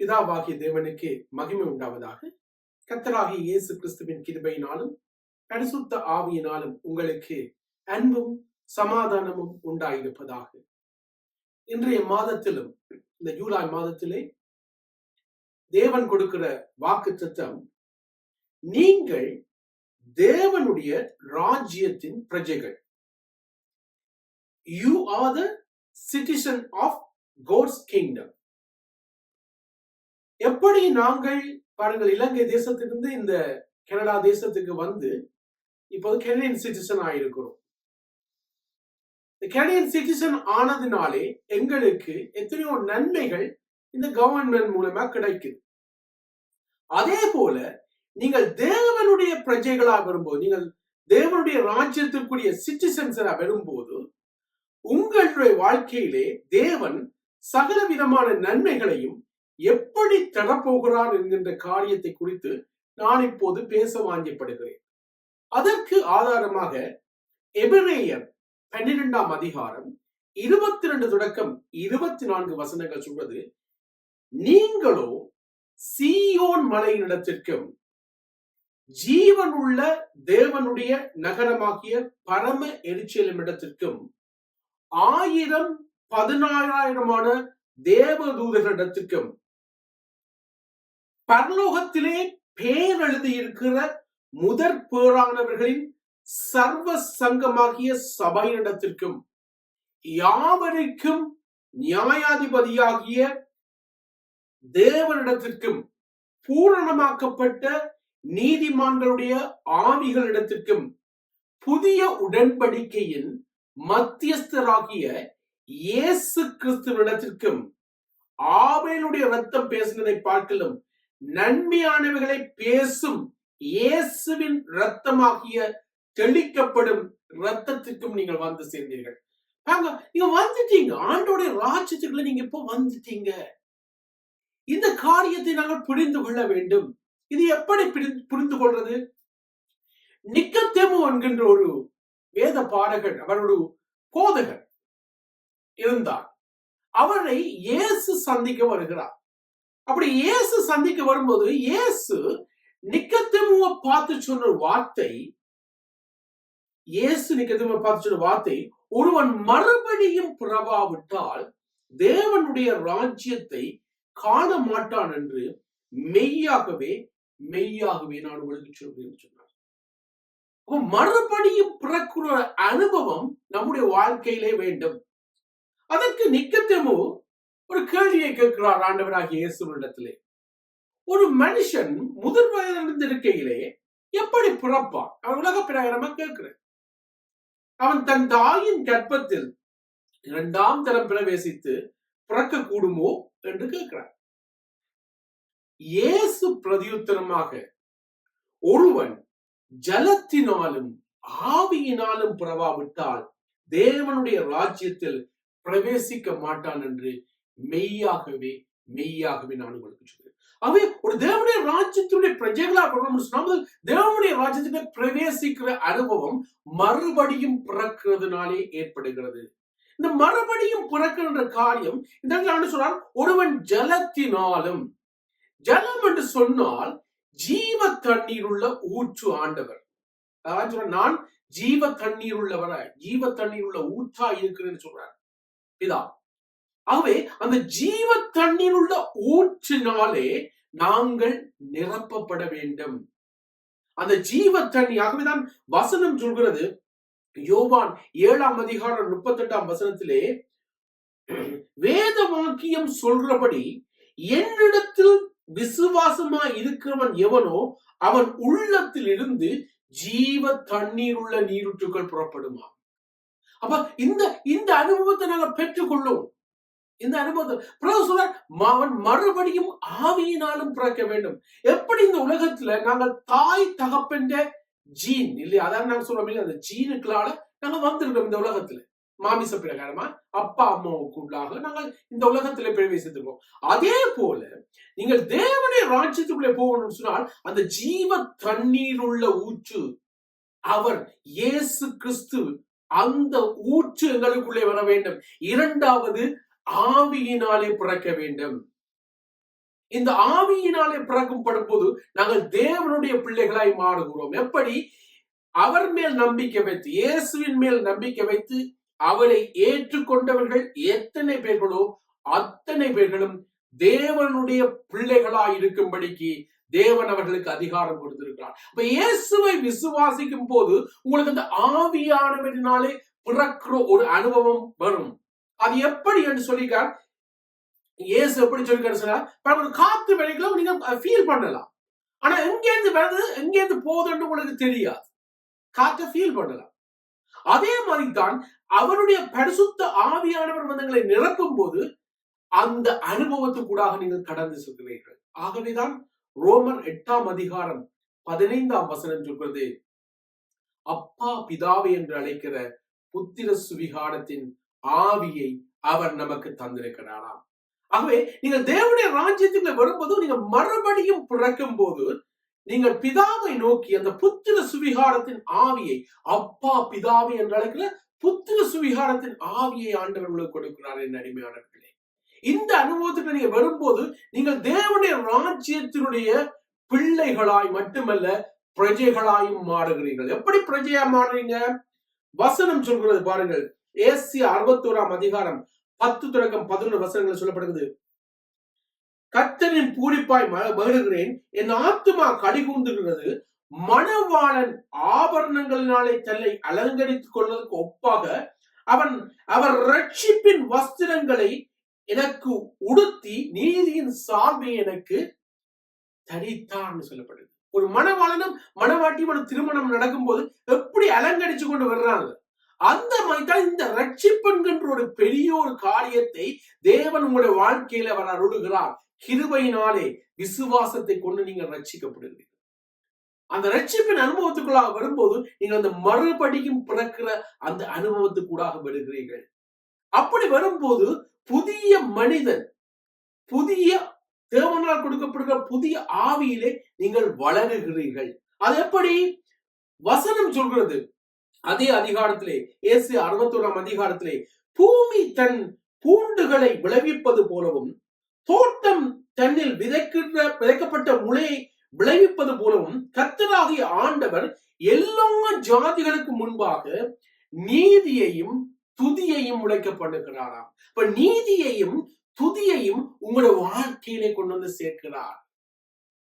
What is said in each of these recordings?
பிதாவாகிய தேவனுக்கு மகிமை உண்டாவதாக. கத்தராகிய இயேசு கிறிஸ்துவின் கிருபையினாலும் பரிசுத்த ஆவியினாலும் உங்களுக்கு அன்பும் சமாதானமும் உண்டாயிருப்பதாக. இன்றைய மாதத்திலும் இந்த ஜூலை மாதத்திலே தேவன் கொடுக்கிற வாக்கு தத்தம் நீங்கள் தேவனுடைய ராஜ்யத்தின் பிரஜைகள். You are the citizen of God's kingdom எப்படி நாங்கள் பாருங்கள் இலங்கை தேசத்திலிருந்து இந்த கனடா தேசத்துக்கு வந்து இப்போது கெனடியன் சிட்டிசன் ஆயிருக்கிறோம். இந்த கெனடியன் சிட்டிசன் ஆனதுனாலே எங்களுக்கு எத்தனையோ நன்மைகள் இந்த கவர்மெண்ட் மூலமா கிடைக்குது. அதே போல நீங்கள் தேவனுடைய பிரஜைகளாக வரும்போது நீங்கள் தேவனுடைய ராஜ்யத்திற்குரிய சிட்டிசன்ஸா வரும்போது உங்களுடைய வாழ்க்கையிலே தேவன் சகல விதமான நன்மைகளையும் எப்படி தரப்போகிறான் என்கின்ற காரியத்தை குறித்து நான் இப்போது பேச வாஞ்சப்படுகிறேன். அதற்கு ஆதாரமாக எபிரேயர் பன்னிரெண்டாம் அதிகாரம் இருபத்தி ரெண்டு தொடக்கம் இருபத்தி நான்கு வசனங்கள் சொல்வது நீங்களோ சீயோன் மலையினிடத்திற்கும் ஜீவனுள்ள தேவனுடைய நகரமாகிய பரம எரிச்சலும் இடத்திற்கும் ஆயிரம் பதினாயிரமான தேவதூதர்களிடத்திற்கும் பரலோகத்திலே பேர் எழுதியிருக்கிற முதற் பேரானவர்களின் சர்வ சங்கமாகிய சபையினிடத்திற்கும் யாவருக்கும் நியாயாதிபதியாகிய தேவனிடத்திற்கும் பூரணமாக்கப்பட்ட நீதிமான்களுடைய ஆவிகளிடத்திற்கும் புதிய உடன்படிக்கையின் மத்தியஸ்தராகிய இயேசு கிறிஸ்துவிடத்திற்கும் ஆபேலுடைய ரத்தம் பேசினதை பார்க்கலும் நன்மையானவைகளை பேசும் இயேசுவின் ரத்தமாகிய தெளிக்கப்படும் ரத்தத்திற்கும் நீங்கள் வந்து சேர்ந்தீர்கள். நீங்க வந்துட்டீங்க. ஆண்டோடைய ராஜ்யத்துக்குள்ள நீங்க இப்போ வந்துட்டீங்க. இந்த காரியத்தை நாங்கள் புரிந்து கொள்ள வேண்டும். இது எப்படி புரிந்து கொள்றது? நிக்கத்தேமு என்கின்ற ஒரு வேத பாடகர் அவர் ஒரு போதகர் இருந்தார். அவரை இயேசு சந்திக்க வருகிறார். அப்படி இயேசு சந்திக்க வரும்போது இயேசு நிக்கத்தமுவ பார்த்து சொன்ன வார்த்தை இயேசு நிக்கத்தமுவ பார்த்து சொன்ன வார்த்தை ஒருவன் மறுபடியும் பிறவாவிட்டால் தேவனுடைய ராஜ்யத்தை காண மாட்டான் என்று மெய்யாகவே மெய்யாகவே நான் உங்களுக்கு சொல்கிறேன் சொன்னார். மறுபடியும் பிறக்கிற அனுபவம் நம்முடைய வாழ்க்கையிலே வேண்டும். அதற்கு நிக்கத்தமு ஒரு கேள்வியை கேட்கிறார் ஆண்டவராகிய இயேசுவனிடத்திலே ஒரு மனுஷன் முதல் வயதிலிருந்து இருக்கையிலே எப்படி பிறப்பான்? அவன் உலக பிரகாரமா கேட்கிறேன். அவன் தன் தாயின் கற்பத்தில் இரண்டாம் தரம் பிரவேசித்து பிறக்க கூடுமோ என்று கேட்கிறார். இயேசு பிரதியுத்தரமாக ஒருவன் ஜலத்தினாலும் ஆவியினாலும் பிறவாவிட்டால் தேவனுடைய ராஜ்யத்தில் பிரவேசிக்க மாட்டான் என்று மெய்யாகவே மெய்யாகவே நான் உங்களுக்கு சொல்கிறேன். அவை ஒரு தேவனுடைய ராஜ்யத்தினுடைய பிரஜைகளாக சொன்னால் தேவனுடைய ராஜ்யத்தினை பிரவேசிக்கிற அனுபவம் மறுபடியும் பிறக்கிறதுனாலே ஏற்படுகிறது. இந்த மறுபடியும் பிறக்கின்ற காரியம் இந்த சொன்னால் ஒருவன் ஜலத்தினாலும் ஜலம் என்று சொன்னால் ஜீவ தண்ணீர் உள்ள ஊற்று ஆண்டவர். அதாவது நான் ஜீவ தண்ணீர் உள்ளவர ஜீவ தண்ணீர் உள்ள ஊற்றா இருக்கிறேன்னு சொல்றார். இதா ஆகவே அந்த ஜீவ தண்ணீர் உள்ள ஊற்றினாலே நாங்கள் நிரப்பப்பட வேண்டும். அந்த ஜீவ தண்ணி ஆகவேதான் வசனம் சொல்கிறது. யோவான் ஏழாம் அதிகாரம் முப்பத்தி எட்டாம் வசனத்திலே வேத வாக்கியம் சொல்றபடி என்னிடத்தில் விசுவாசமா இருக்கிறவன் எவனோ அவன் உள்ளத்தில் இருந்து ஜீவ தண்ணீர் உள்ள நீரூற்றுகள் புறப்படுமா? அப்ப இந்த இந்த அனுபவத்தை நாங்க பெற்றுக்கொள்ளும். இந்த அனுபவத்தை. சொல்ற அவன் மறுபடியும் ஆவியினாலும் பிறக்க வேண்டும். எப்படி இந்த உலகத்துல நாங்கள் தாய் தகப்பென்ற ஜீன் இல்லையா? அதான் நாங்க சொல்றோம் அந்த ஜீனுக்களால நாங்க வந்திருக்கோம் இந்த உலகத்துல. மாமிச பிரகாரமா அப்பா அம்மாவுக்குள்ளாக நாங்கள் இந்த உலகத்திலே பிரவேசித்திருக்கோம் அதே போல நீங்கள் தேவனுடைய ராஜ்யத்துக்குள்ளே போகணும்னு சொன்னால் அந்த ஜீவ தண்ணீர் உள்ள ஊற்று அவர் இயேசு கிறிஸ்து அந்த ஊற்று எங்களுக்குள்ளே வர வேண்டும். இரண்டாவது ஆவியினாலே பிறக்க வேண்டும். இந்த ஆவியினாலே பிறக்கும் படும்போது நாங்கள் தேவனுடைய பிள்ளைகளாய் மாறுகிறோம். எப்படி? அவர் மேல் நம்பிக்கை வைத்து இயேசுவின் மேல் நம்பிக்கை வைத்து அவரை ஏற்றுக்கொண்டவர்கள் எத்தனை பேர்களோ அத்தனை பேர்களும் தேவனுடைய பிள்ளைகளாய் இருக்கும்படிக்கு தேவன் அவர்களுக்கு அதிகாரம் கொடுத்திருக்கிறார். அப்ப இயேசுவை விசுவாசிக்கும் போது உங்களுக்கு அந்த ஆவியானவரினாலே பிறக்கிற ஒரு அனுபவம் வரும். அது எப்படி என்று சொல்லிக்கார் ஏசு எப்படி சொல்லிக்காரு சொன்னா ஒரு காத்து வேலைகளை நீங்க ஃபீல் பண்ணலாம். ஆனா எங்கேருந்து வருது எங்கேருந்து போகுதுன்னு உங்களுக்கு தெரியாது. காற்றை ஃபீல் பண்ணலாம். அதே மாதிரி தான் அவருடைய பரிசுத்த ஆவியானவர் வந்தங்களை நிரப்பும் போது அந்த அனுபவத்துக்கூடாக நீங்கள் கடந்து செல்கிறீர்கள். ஆகவேதான் ரோமர் எட்டாம் அதிகாரம் பதினைந்தாம் வசனம் சொல்கிறது அப்பா பிதாவை என்று அழைக்கிற புத்திர சுவிகாரத்தின் ஆவியை அவர் நமக்கு தந்திருக்கிறாராம். ஆகவே நீங்கள் தேவனுடைய ராஜ்யத்துக்குள்ள வரும்போது நீங்க மறுபடியும் பிறக்கும் போது நீங்கள் பிதாவை நோக்கி அந்த புத்திர சுவிகாரத்தின் ஆவியை அப்பா பிதாவை என்று அழைக்கிற புத்திர சுவிகாரத்தின் ஆவியை ஆண்டவர் உங்களுக்கு கொடுக்கிறார் என் அடிமையானவர்களே. இந்த அனுபவத்துக்கு நீங்க வரும்போது நீங்கள் தேவனுடைய ராஜ்யத்தினுடைய பிள்ளைகளாய் மட்டுமல்ல பிரஜைகளாயும் மாறுகிறீர்கள். எப்படி பிரஜையா மாறுறீங்க? வசனம் சொல்கிறது பாருங்கள். ஏசி அறுபத்தோராம் அதிகாரம் பத்து தொடக்கம் பதினொன்று வசனங்கள் சொல்லப்படுகிறது. கத்தனின் பூரிப்பாய் மகிழ்கிறேன். என் ஆத்துமா கடிகூந்துகிறது மணவாளன் ஆபரணங்களினாலே தன்னை அலங்கரித்துக் கொள்வதற்கு ஒப்பாக அவன் அவர் ரட்சிப்பின் வஸ்திரங்களை எனக்கு உடுத்தி நீதியின் சார்பை எனக்கு தரித்தான் சொல்லப்படுது ஒரு மணவாளனும் மணவாட்டியும் ஒரு திருமணம் நடக்கும்போது எப்படி அலங்கரிச்சு கொண்டு வர்றாங்க? அந்த மாதிரி தான் இந்த ரட்சிப்பென்கின்ற ஒரு பெரிய ஒரு காரியத்தை தேவன் உங்களுடைய வாழ்க்கையில அவர் அருடுகிறார் கிருபையினாலே விசுவாசத்தை கொண்டு நீங்கள் ரட்சிக்கப்படுகிறீர்கள் அந்த ரட்சிப்பின் அனுபவத்துக்குள்ளாக வரும்போது நீங்கள் அந்த மறுபடியும் பிறக்கிற அந்த அனுபவத்துக்கூடாக வருகிறீர்கள். அப்படி வரும்போது புதிய மனிதன் புதிய தேவனால் கொடுக்கப்படுகிற புதிய ஆவியிலே நீங்கள் வளருகிறீர்கள். அது எப்படி? வசனம் சொல்கிறது. அதே அதிகாரத்திலே இயேசு அறுபத்தோராம் அதிகாரத்திலே பூமி தன் பூண்டுகளை விளைவிப்பது போலவும் தோட்டம் தன்னில் விதைக்கின்ற விதைக்கப்பட்ட முளையை விளைவிப்பது போலவும் கத்தராகிய ஆண்டவர் எல்லா ஜாதிகளுக்கு முன்பாக நீதியையும் துதியையும் உழைக்க பண்ணுகிறாராம். இப்ப நீதியையும் துதியையும் உங்களோட வாழ்க்கையிலே கொண்டு வந்து சேர்க்கிறார்.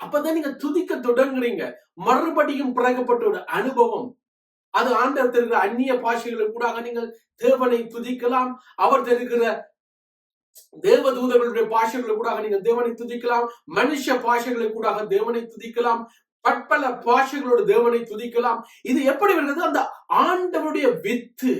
அப்பதான் நீங்க துதிக்க தொடங்குறீங்க. மறுபடியும் பிறகப்பட்ட ஒரு அனுபவம். அது ஆண்டவர் தருகிற அந்நிய பாஷைகளுக்கு கூட நீங்கள் தேவனை துதிக்கலாம். அவர் தருகிற தேவதூதர்களுடைய பாஷைகளை கூட நீங்கள் தேவனை துதிக்கலாம். மனுஷ பாஷைகளை கூட தேவனை துதிக்கலாம். பற்பல பாஷைகளோடு தேவனை துதிக்கலாம். இது எப்படி வருகிறது? அந்த ஆண்டவருடைய வித்து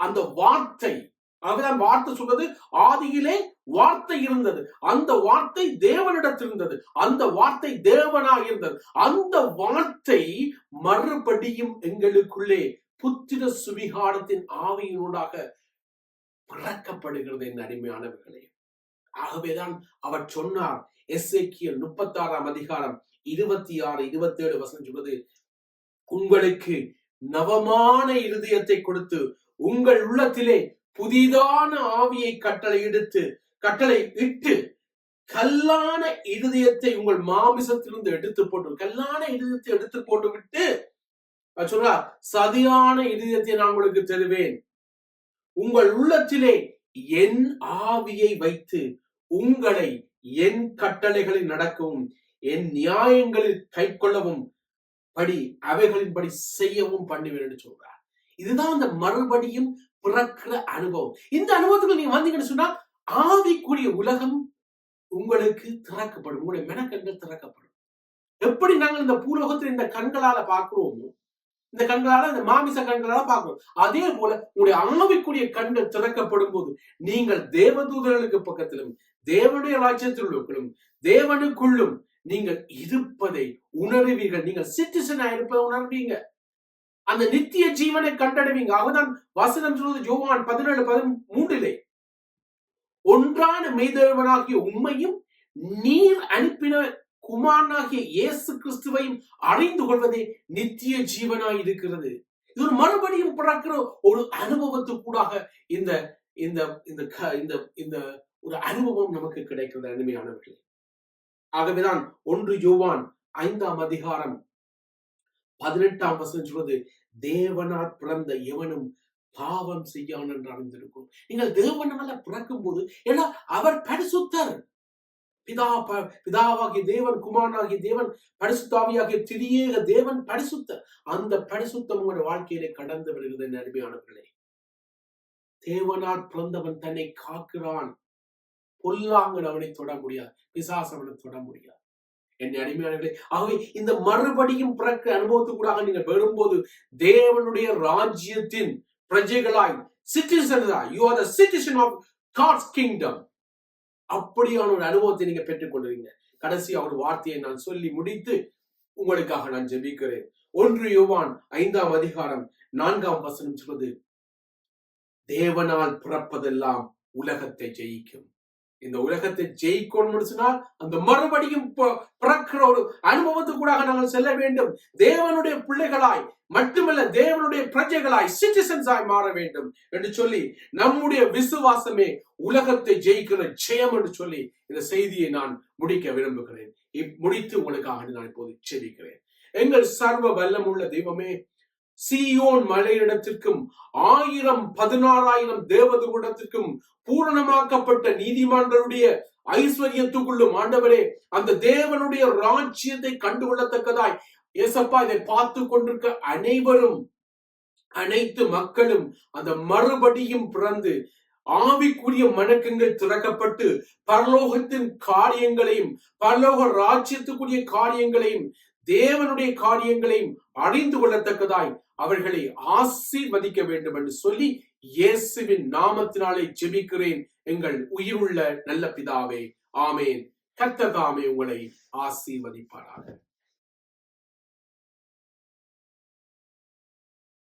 அந்த வார்த்தை. அதுதான் வார்த்தை சொல்றது ஆதியிலே வார்த்தை இருந்தது. அந்த வார்த்தை தேவனிடத்தில் இருந்தது. அந்த வார்த்தை தேவனாக இருந்தது. அந்த வார்த்தை மறுபடியும் எங்களுக்குள்ளே புத்திர சுவிகாரத்தின் ஆவியினூடாக பிறக்கப்படுகிறது என் அடிமையானவர்களே. ஆகவேதான் அவர் சொன்னார் எஸ்ஏக்கியல் முப்பத்தி ஆறாம் அதிகாரம் இருபத்தி ஆறு இருபத்தி ஏழு வசனம் சொல்வது உங்களுக்கு நவமான இருதயத்தை கொடுத்து உங்கள் உள்ளத்திலே புதிதான ஆவியை கட்டளை எடுத்து கட்டளை இட்டு கல்லான இருதயத்தை உங்கள் மாமிசத்திலிருந்து எடுத்து போட்டு கல்லான இருதயத்தை எடுத்து போட்டு விட்டு சொல்றா சதியான இருதயத்தை நான் உங்களுக்கு தருவேன். உங்கள் உள்ளத்திலே என் ஆவியை வைத்து உங்களை என் கட்டளைகளில் நடக்கவும் என் நியாயங்களில் கை கொள்ளவும் படி அவைகளின்படி செய்யவும் பண்ணுவேன் என்று சொல்றார் இதுதான் அந்த மறுபடியும் பிறக்கிற அனுபவம். இந்த அனுபவத்துக்கு நீங்க வந்தீங்கன்னு சொன்னா ஆவிக்குரிய உலகம் உங்களுக்கு திறக்கப்படும். உங்களுடைய மெனக்கண்கள் திறக்கப்படும். எப்படி நாங்கள் இந்த பூலோகத்தில் இந்த கண்களால பார்க்கிறோமோ இந்த கண்களால இந்த மாமிச கண்களால பார்க்கிறோம். அதே போல உங்களுடைய ஆவிக்குரிய கண்கள் திறக்கப்படும் போது நீங்கள் தேவதூதர்களுக்கு பக்கத்திலும் தேவனுடைய ராஜ்யத்திலும் தேவனுக்குள்ளும் நீங்கள் இருப்பதை உணர்வீர்கள். நீங்கள் சிட்டிசனா இருப்பதை உணர்வீங்க. அந்த நித்திய ஜீவனை கண்டடைவீங்க. அவதான் வசனம் சொல்வது ஜோவான் பதினேழு பதிமூன்றிலே. ஒன்றான மெய்தேவனாகிய உண்மையும் நீர் அனுப்பின குமாரனாகிய இயேசு கிறிஸ்துவையும் அறிந்து கொள்வதே நித்திய ஜீவனாய் இருக்கிறது இது ஒரு மறுபடியும் பிறக்கிற ஒரு அனுபவத்துக்கூடாக இந்த இந்த இந்த க- இந்த இந்த ஒரு அனுபவம் நமக்கு கிடைக்கிறது அருமையானவர்களே. ஆகவேதான் ஒன்று யோவான் ஐந்தாம் அதிகாரம் பதினெட்டாம் வசனம் சொல்வது தேவனால் பிறந்த எவனும் பாவம் செய்யான் என்று அறிந்திருக்கும். நீங்கள் தேவனால பிறக்கும் போது ஏன்னா அவர் பரிசுத்தர். பிதா பிதாவாகிய தேவன் குமாரனாகிய தேவன் பரிசுத்தாவியாகிய திரியேக தேவன் பரிசுத்தர். அந்த பரிசுத்தம் உங்களுடைய வாழ்க்கையிலே கடந்து வருகிறது என் அருமையானவர்களே தேவனால் பிறந்தவன் தன்னை காக்கிறான். பொல்லாங்கன் அவனை தொட முடியாது. பிசாசு அவனை தொட முடியாது. என் அடிமையானவர்களே ஆகவே இந்த மறுபடியும் பிறக்க அனுபவத்துக்கூடாக நீங்கள் வரும்போது தேவனுடைய ராஜ்யத்தின் பிரஜைகளாய் சிட்டிசன்ஸாய் you are the citizen of God's kingdom அப்படியான ஒரு அனுபவத்தை நீங்க பெற்றுக்கொள்றீங்க கடைசி அவர் வார்த்தையை நான் சொல்லி முடித்து உங்களுக்காக நான் ஜெபிக்கிறேன். ஒன்று யுவான் ஐந்தாம் அதிகாரம் நான்காம் வசனம் சொல்வது தேவனால் பிறப்பதெல்லாம் உலகத்தை ஜெயிக்கும். இந்த உலகத்தை ஜெயிக்கணும்னு சொன்னால் அந்த மறுபடியும் பிறக்கிற ஒரு அனுபவத்துக்கூடாக நாங்கள் செல்ல வேண்டும். தேவனுடைய பிள்ளைகளாய் மட்டுமல்ல தேவனுடைய பிரஜைகளாய் சிட்டிசன்ஸாய் மாற வேண்டும் என்று சொல்லி நம்முடைய விசுவாசமே உலகத்தை ஜெயிக்கிற ஜெயம் என்று சொல்லி இந்த செய்தியை நான் முடிக்க விரும்புகிறேன். இப்- முடித்து உங்களுக்காக நான் இப்போது செபிக்கிறேன். எங்கள் சர்வ வல்லமுள்ள தெய்வமே சீயோன் மலையிடத்திற்கும் ஆயிரம் பதினாறாயிரம் தேவதூடத்திற்கும் பூரணமாக்கப்பட்ட நீதிமான்களுடைய ஐஸ்வர்யத்துக்குள்ளும் ஆண்டவரே அந்த தேவனுடைய ராஜ்யத்தை கண்டுகொள்ளத்தக்கதாய் ஏசப்பா இதை பார்த்து கொண்டிருக்க அனைவரும் அனைத்து மக்களும் அந்த மறுபடியும் பிறந்து ஆவிக்குரிய மணக்கங்கள் திறக்கப்பட்டு பரலோகத்தின் காரியங்களையும் பரலோக ராஜ்யத்துக்குரிய காரியங்களையும் தேவனுடைய காரியங்களையும் அறிந்து கொள்ளத்தக்கதாய் அவர்களை ஆசீர்வதிக்க வேண்டும் என்று சொல்லி இயேசுவின் நாமத்தினாலே ஜெபிக்கிறேன். எங்கள் உயிருள்ள நல்ல பிதாவே ஆமேன். கத்ததாமே உங்களை ஆசீர்வதிப்பாராக.